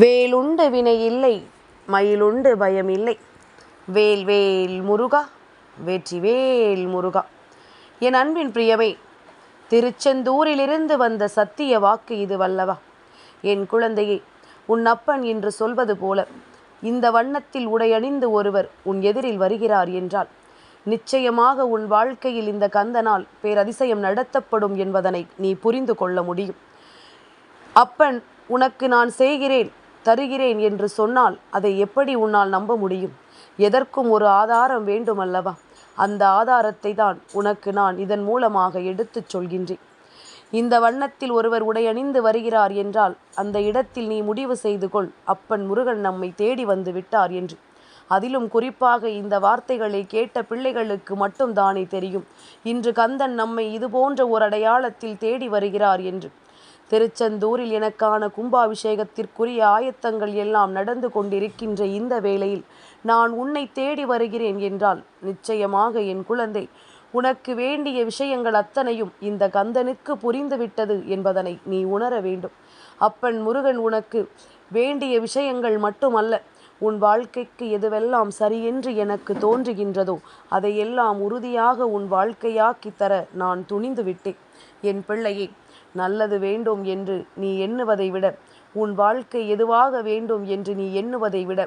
வேலுண்டு வினை இல்லை மயிலுண்டு பயம் இல்லை. வேல் வேல் முருகா வெற்றி வேல் முருகா. என் அன்பின் பிரியமே திருச்செந்தூரிலிருந்து வந்த சத்திய வாக்கு இது வல்லவா? என் குழந்தையே உன் அப்பன் என்று சொல்வது போல இந்த வண்ணத்தில் உடையணிந்து ஒருவர் உன் எதிரில் வருகிறார் என்றால் நிச்சயமாக உன் வாழ்க்கையில் இந்த கந்தனால் பேரதிசயம் நடத்தப்படும் என்பதனை நீ புரிந்து கொள்ள முடியும். அப்பன் உனக்கு நான் செய்கிறேன் தருகிறேன் என்று சொன்னால் அதை எப்படி உன்னால் நம்ப முடியும்? எதற்கும் ஒரு ஆதாரம் வேண்டுமல்லவா? அந்த ஆதாரத்தை தான் உனக்கு நான் இதன் மூலமாக எடுத்துச் சொல்கின்றேன். இந்த வண்ணத்தில் ஒருவர் உடையணிந்து வருகிறார் என்றால் அந்த இடத்தில் நீ முடிவு செய்து கொள். அப்பன் முருகன் நம்மை தேடி வந்து விட்டார் என்று. அதிலும் குறிப்பாக இந்த வார்த்தைகளை கேட்ட பிள்ளைகளுக்கு மட்டும் தானே தெரியும். இன்று கந்தன் நம்மை இதுபோன்ற ஒரு அடையாளத்தில் தேடி வருகிறார் என்று. திருச்செந்தூரில் எனக்கான கும்பாபிஷேகத்திற்குரிய ஆயத்தங்கள் எல்லாம் நடந்து கொண்டிருக்கின்ற இந்த வேளையில் நான் உன்னை தேடி வருகிறேன் என்றால் நிச்சயமாக என் குழந்தை உனக்கு வேண்டிய விஷயங்கள் அத்தனையும் இந்த கந்தனுக்கு புரிந்துவிட்டது என்பதனை நீ உணர வேண்டும். அப்பன் முருகன் உனக்கு வேண்டிய விஷயங்கள் மட்டுமல்ல உன் வாழ்க்கைக்கு எதுவெல்லாம் சரியென்று எனக்கு தோன்றுகின்றதோ அதையெல்லாம் உறுதியாக உன் வாழ்க்கையாக்கி தர நான் துணிந்து விட்டேன். என் பிள்ளையே நல்லது வேண்டும் என்று நீ எண்ணுவதை விட உன் வாழ்க்கை எதுவாக வேண்டும் என்று நீ எண்ணுவதை விட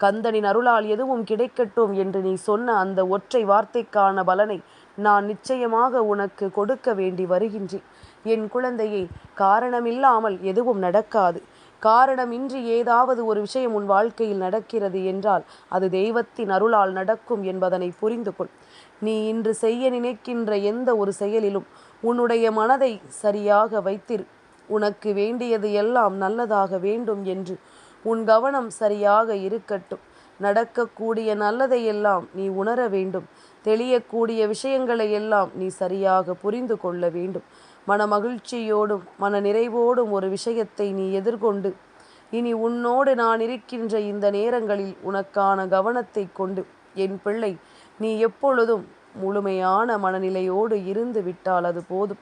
கந்தனின் அருளால் எதுவும் கிடைக்கட்டும் என்று நீ சொன்ன அந்த ஒற்றை வார்த்தைக்கான பலனை நான் நிச்சயமாக உனக்கு கொடுக்க வேண்டி வருகின்றேன். என் குழந்தையை காரணமில்லாமல் எதுவும் நடக்காது. காரணமின்றி ஏதாவது ஒரு விஷயம் உன் வாழ்க்கையில் நடக்கிறது என்றால் அது தெய்வத்தின் அருளால் நடக்கும் என்பதனை புரிந்து கொள். நீ இன்று செய்ய நினைக்கின்ற எந்த ஒரு செயலிலும் உன்னுடைய மனதை சரியாக வைத்திரு. உனக்கு வேண்டியது எல்லாம் நல்லதாக வேண்டும் என்று உன் கவனம் சரியாக இருக்கட்டும். நடக்கக்கூடிய நல்லதையெல்லாம் நீ உணர வேண்டும். தெளியக்கூடிய விஷயங்களை எல்லாம் நீ சரியாக புரிந்து கொள்ள வேண்டும். மன மகிழ்ச்சியோடும் மன நிறைவோடும் ஒரு விஷயத்தை நீ எதிர்கொண்டு இனி உன்னோடு நான் இருக்கின்ற இந்த நேரங்களில் உனக்கான கவனத்தை கொண்டு என் பிள்ளை நீ எப்பொழுதும் முழுமையான மனநிலையோடு இருந்து விட்டால் அது போதும்.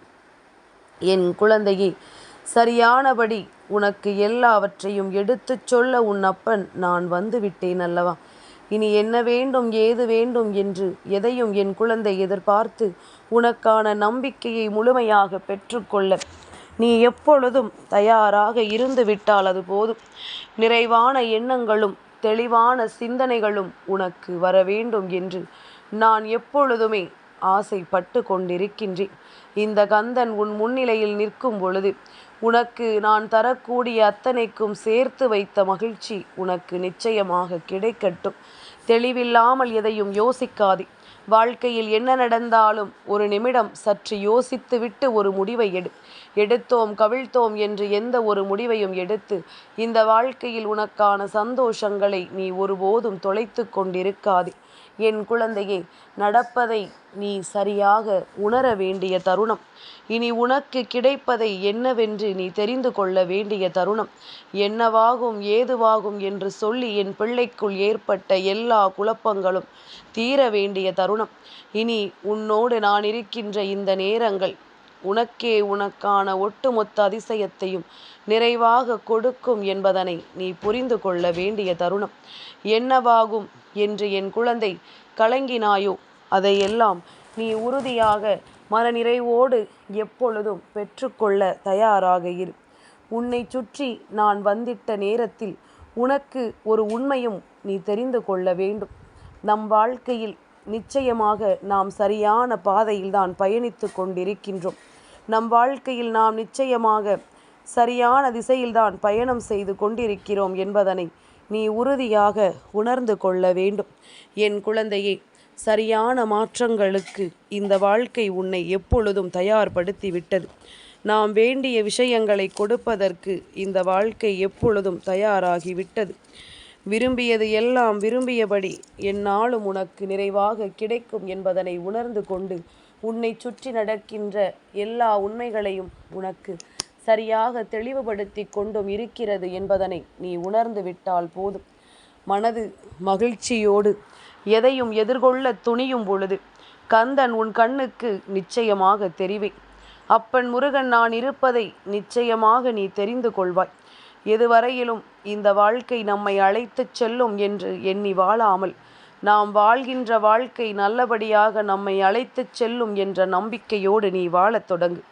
என் குழந்தையே சரியானபடி உனக்கு எல்லாவற்றையும் எடுத்துச் சொல்ல உன் அப்பன் நான் வந்து விட்டேன் அல்லவா? இனி என்ன வேண்டும் ஏது வேண்டும் என்று எதையும் என் குழந்தை எதிர்பார்த்து உனக்கான நம்பிக்கையை முழுமையாக பெற்றுக்கொள்ள. நீ எப்பொழுதும் தயாராக இருந்து விட்டால் அது போதும். நிறைவான எண்ணங்களும் தெளிவான சிந்தனைகளும் உனக்கு வர வேண்டும் என்று நான் எப்பொழுதுமே ஆசைப்பட்டு கொண்டிருக்கின்றேன். இந்த கந்தன் உன் முன்னிலையில் நிற்கும் பொழுது உனக்கு நான் தரக்கூடிய அத்தனைக்கும் சேர்த்து வைத்த மகிழ்ச்சி உனக்கு நிச்சயமாக கிடைக்கட்டும். தெளிவில்லாமல் எதையும் யோசிக்காதே. வாழ்க்கையில் என்ன நடந்தாலும் ஒரு நிமிடம் சற்று யோசித்துவிட்டு ஒரு முடிவை எடு. எடுத்தோம் கவிழ்த்தோம் என்று எந்த ஒரு முடிவையும் எடுத்து இந்த வாழ்க்கையில் உனக்கான சந்தோஷங்களை நீ ஒருபோதும் தொலைத்து கொண்டிருக்காதே. என் குழந்தையே நடப்பதை நீ சரியாக உணர வேண்டிய தருணம். இனி உனக்கு கிடைப்பதை என்னவென்று நீ தெரிந்து கொள்ள வேண்டிய தருணம். என்னவாகும் ஏதுவாகும் என்று சொல்லி என் பிள்ளைக்குள் ஏற்பட்ட எல்லா குழப்பங்களும் தீர வேண்டிய தருணம். இனி உன்னோடு நான் இருக்கின்ற இந்த நேரங்கள் உனக்கே உனக்கான ஒட்டுமொத்த அதிசயத்தையும் நிறைவாக கொடுக்கும் என்பதனை நீ புரிந்து கொள்ள வேண்டிய தருணம். என்னவாகும் என்று என் குழந்தை கலங்கினாயோ? அதையெல்லாம் நீ உறுதியாக மனநிறைவோடு எப்பொழுதும் பெற்றுக்கொள்ள தயாராக இரு. உன்னை சுற்றி நான் வந்திட்ட நேரத்தில் உனக்கு ஒரு உண்மையும் நீ தெரிந்து கொள்ள வேண்டும். நம் வாழ்க்கையில் நிச்சயமாக நாம் சரியான பாதையில்தான் பயணித்து கொண்டிருக்கின்றோம். நம் வாழ்க்கையில் நாம் நிச்சயமாக சரியான திசையில்தான் பயணம் செய்து கொண்டிருக்கிறோம் என்பதனை நீ உறுதியாக உணர்ந்து கொள்ள வேண்டும். என் குழந்தையே சரியான மாற்றங்களுக்கு இந்த வாழ்க்கை உன்னை எப்பொழுதும் தயார்படுத்தி விட்டது. நாம் வேண்டிய விஷயங்களை கொடுப்பதற்கு இந்த வாழ்க்கை எப்பொழுதும் தயாராகிவிட்டது விரும்பியது எல்லாம் விரும்பியபடி என்னாலும் உனக்கு நிறைவாக கிடைக்கும் என்பதனை உணர்ந்து கொண்டு உன்னை சுற்றி நடக்கின்ற எல்லா உண்மைகளையும் உனக்கு சரியாக தெளிவுபடுத்தி கொண்டும் இருக்கிறது என்பதனை நீ உணர்ந்து விட்டால் போதும். மனது மகிழ்ச்சியோடு எதையும் எதிர்கொள்ள துணியும் பொழுது கந்தன் உன் கண்ணுக்கு நிச்சயமாக தெரிவேன். அப்பன் முருகன் நான் இருப்பதை நிச்சயமாக நீ தெரிந்து கொள்வாய். எதுவரையிலும் இந்த வாழ்க்கை நம்மை அழைத்துச் செல்லும் என்று எண்ணி வாழாமல் நாம் வாழ்கின்ற வாழ்க்கை நல்லபடியாக நம்மை அழைத்துச் செல்லும் என்ற நம்பிக்கையோடு நீ வாழத் தொடங்கு.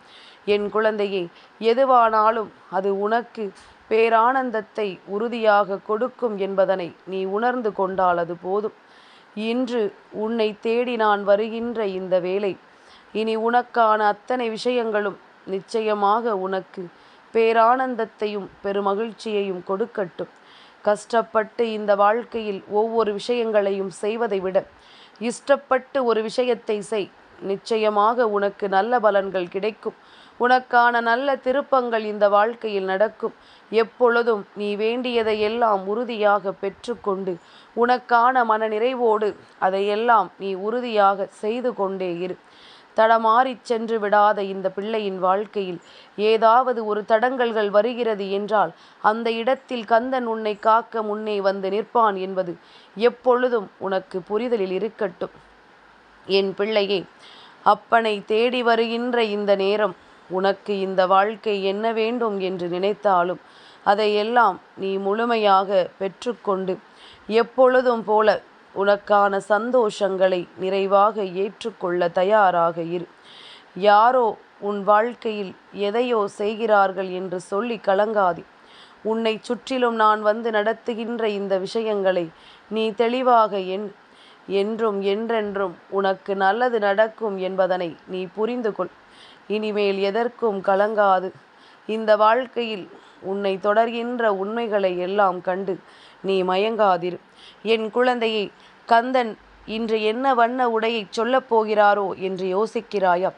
என் குழந்தையே எதுவானாலும் அது உனக்கு பேரானந்தத்தை உறுதியாக கொடுக்கும் என்பதனை நீ உணர்ந்து கொண்டால் அது போதும். இன்று உன்னை தேடி நான் வருகின்ற இந்த வேலை இனி உனக்கான அத்தனை விஷயங்களும் நிச்சயமாக உனக்கு பேரானந்தத்தையும் பெருமகிழ்ச்சியையும் கொடுக்கட்டும். கஷ்டப்பட்டு இந்த வாழ்க்கையில் ஒவ்வொரு விஷயங்களையும் செய்வதை விட இஷ்டப்பட்டு ஒரு விஷயத்தை செய். நிச்சயமாக உனக்கு நல்ல பலன்கள் கிடைக்கும். உனக்கான நல்ல திருப்பங்கள் இந்த வாழ்க்கையில் நடக்கும். எப்பொழுதும் நீ வேண்டியதை எல்லாம் உறுதியாக பெற்றுக்கொண்டு உனக்கான மன நிறைவோடு அதையெல்லாம் நீ உறுதியாக செய்து கொண்டே இரு. தடமாறிச் சென்று விடாத இந்த பிள்ளையின் வாழ்க்கையில் ஏதாவது ஒரு தடங்கல்கள் வருகிறது என்றால் அந்த இடத்தில் கந்தன் உன்னை காக்க முன்னே வந்து நிற்பான் என்பது எப்பொழுதும் உனக்கு புரிதலில் இருக்கட்டும். என் பிள்ளையே அப்பனை தேடி வருகின்ற இந்த நேரம் உனக்கு இந்த வாழ்க்கை என்ன வேண்டும் என்று நினைத்தாலும் அதையெல்லாம் நீ முழுமையாக பெற்றுக்கொண்டு எப்பொழுதும் போல உனக்கான சந்தோஷங்களை நிறைவாக ஏற்றுக்கொள்ள தயாராக இரு. யாரோ உன் வாழ்க்கையில் எதையோ செய்கிறார்கள் என்று சொல்லி கலங்காதி. உன்னை சுற்றிலும் நான் வந்து நடத்துகின்ற இந்த விஷயங்களை நீ தெளிவாக என் என்றும் என்றென்றும் உனக்கு நல்லது நடக்கும் என்பதனை நீ புரிந்து கொள் இனிமேல் எதற்கும் கலங்காது. இந்த வாழ்க்கையில் உன்னை தொடர்கின்ற உண்மைகளை எல்லாம் கண்டு நீ மயங்காதிரு. என் குழந்தையை கந்தன் இன்று என்ன வண்ண உடையை சொல்லப் போகிறாரோ என்று யோசிக்கிறாயா?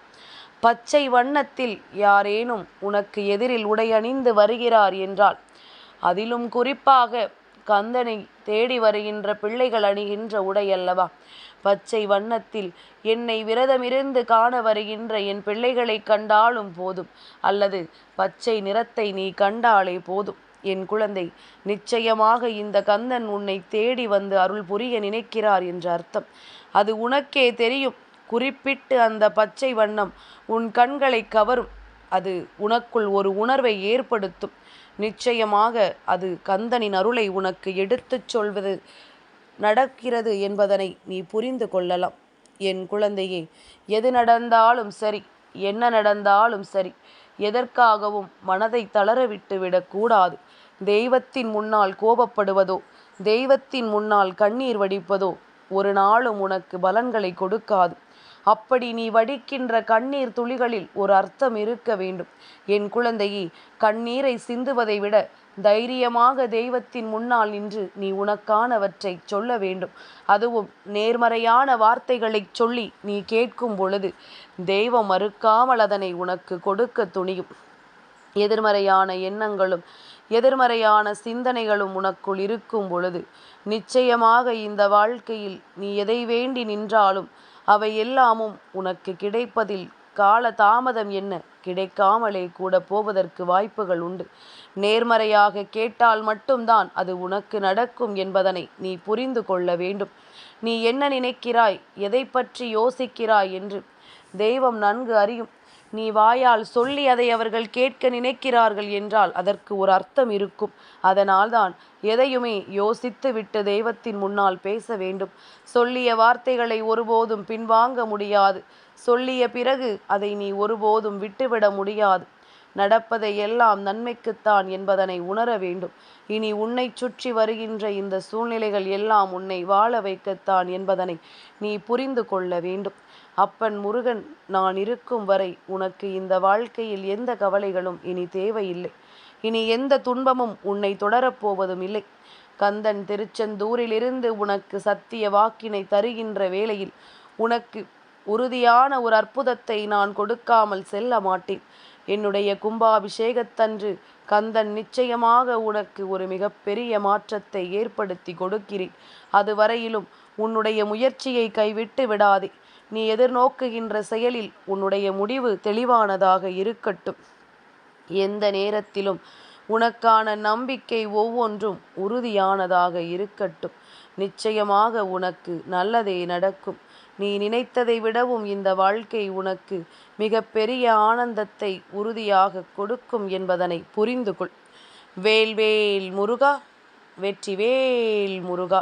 பச்சை வண்ணத்தில் யாரேனும் உனக்கு எதிரில் உடை அணிந்து வருகிறார் என்றால் அதிலும் குறிப்பாக கந்தனை தேடி வருகின்ற பிள்ளைகள் அணிகின்ற உடை அல்லவா பச்சை வண்ணத்தில் என்னை விரதமிருந்து காண வருகின்ற என் பிள்ளைகளை கண்டாலும் போதும் அல்லது பச்சை நிறத்தை நீ கண்டாலே போதும். என் குழந்தை நிச்சயமாக இந்த கந்தன் உன்னை தேடி வந்து அருள் புரிய நினைக்கிறார் என்ற அர்த்தம். அது உனக்கே தெரியும். குறிப்பிட்டு அந்த பச்சை வண்ணம் உன் கண்களை கவரும். அது உனக்குள் ஒரு உணர்வை ஏற்படுத்தும். நிச்சயமாக அது கந்தனின் அருளை உனக்கு எடுத்துச் சொல்வது நடக்கிறது என்பதனை நீ புரிந்து கொள்ளலாம். என் குழந்தையே எது நடந்தாலும் சரி என்ன நடந்தாலும் சரி எதற்காகவும் மனதை தளரவிட்டு விடக்கூடாது தெய்வத்தின் முன்னால் கோபப்படுவதோ தெய்வத்தின் முன்னால் கண்ணீர் வடிப்பதோ ஒரு நாளும் உனக்கு பலன்களை கொடுக்காது. அப்படி நீ வடிக்கின்ற கண்ணீர் துளிகளில் ஒரு அர்த்தம் இருக்க வேண்டும். என் குழந்தையே கண்ணீரை சிந்துவதை விட தைரியமாக தெய்வத்தின் முன்னால் நின்று நீ உனக்கானவற்றை சொல்ல வேண்டும். அதுவும் நேர்மறையான வார்த்தைகளை சொல்லி நீ கேட்கும் பொழுது தெய்வம் மறுக்காமல் அதனை உனக்கு கொடுக்க துணியும். எதிர்மறையான எண்ணங்களும் எதிர்மறையான சிந்தனைகளும் உனக்குள் இருக்கும் பொழுது நிச்சயமாக இந்த வாழ்க்கையில் நீ எதை வேண்டி நின்றாலும் அவை எல்லாமும் உனக்கு கிடைப்பதில் கால தாமதம் என்ன? கிடைக்காமலே கூட போவதற்கு வாய்ப்புகள் உண்டு. நேர்மறையாக கேட்டால் மட்டும்தான் அது உனக்கு நடக்கும் என்பதனை நீ புரிந்து கொள்ள வேண்டும். நீ என்ன நினைக்கிறாய்? எதை பற்றி யோசிக்கிறாய் என்று தெய்வம் நன்கு அறியும். நீ வாயால் சொல்லி அதை அவர்கள் கேட்க நினைக்கிறார்கள் என்றால் அதற்கு ஒரு அர்த்தம் இருக்கும். அதனால்தான் எதையுமே யோசித்து விட்டு தெய்வத்தின் முன்னால் பேச வேண்டும். சொல்லிய வார்த்தைகளை ஒருபோதும் பின்வாங்க முடியாது. சொல்லிய பிறகு அதை நீ ஒருபோதும் விட்டுவிட முடியாது. நடப்பதை எல்லாம் நன்மைக்குத்தான் என்பதனை உணர வேண்டும். இனி உன்னை சுற்றி வருகின்ற இந்த சூழ்நிலைகள் எல்லாம் உன்னை வாழ வைக்கத்தான் என்பதனை நீ புரிந்து கொள்ள வேண்டும். அப்பன் முருகன் நான் இருக்கும் வரை உனக்கு இந்த வாழ்க்கையில் எந்த கவலைகளும் இனி தேவையில்லை. இனி எந்த துன்பமும் உன்னை தொடரப்போவதும் இல்லை கந்தன் திருச்செந்தூரிலிருந்து உனக்கு சத்திய வாக்கினை தருகின்ற வேளையில் உனக்கு உறுதியான ஒரு அற்புதத்தை நான் கொடுக்காமல் செல்ல மாட்டேன். என்னுடைய கும்பாபிஷேகத்தன்று கந்தன் நிச்சயமாக உனக்கு ஒரு மிகப்பெரிய மாற்றத்தை ஏற்படுத்தி கொடுக்கிறேன். அதுவரையிலும் உன்னுடைய முயற்சியை கைவிட்டு விடாதே. நீ எதிர்நோக்குகின்ற செயலில் உன்னுடைய முடிவு தெளிவானதாக இருக்கட்டும். எந்த நேரத்திலும் உனக்கான நம்பிக்கை ஒவ்வொன்றும் உறுதியானதாக இருக்கட்டும். நிச்சயமாக உனக்கு நல்லதே நடக்கும். நீ நினைத்ததை விடவும் இந்த வாழ்க்கை உனக்கு மிக பெரிய ஆனந்தத்தை உறுதியாக கொடுக்கும் என்பதனை புரிந்து கொள் வேல்வேல் முருகா வெற்றிவேல் முருகா.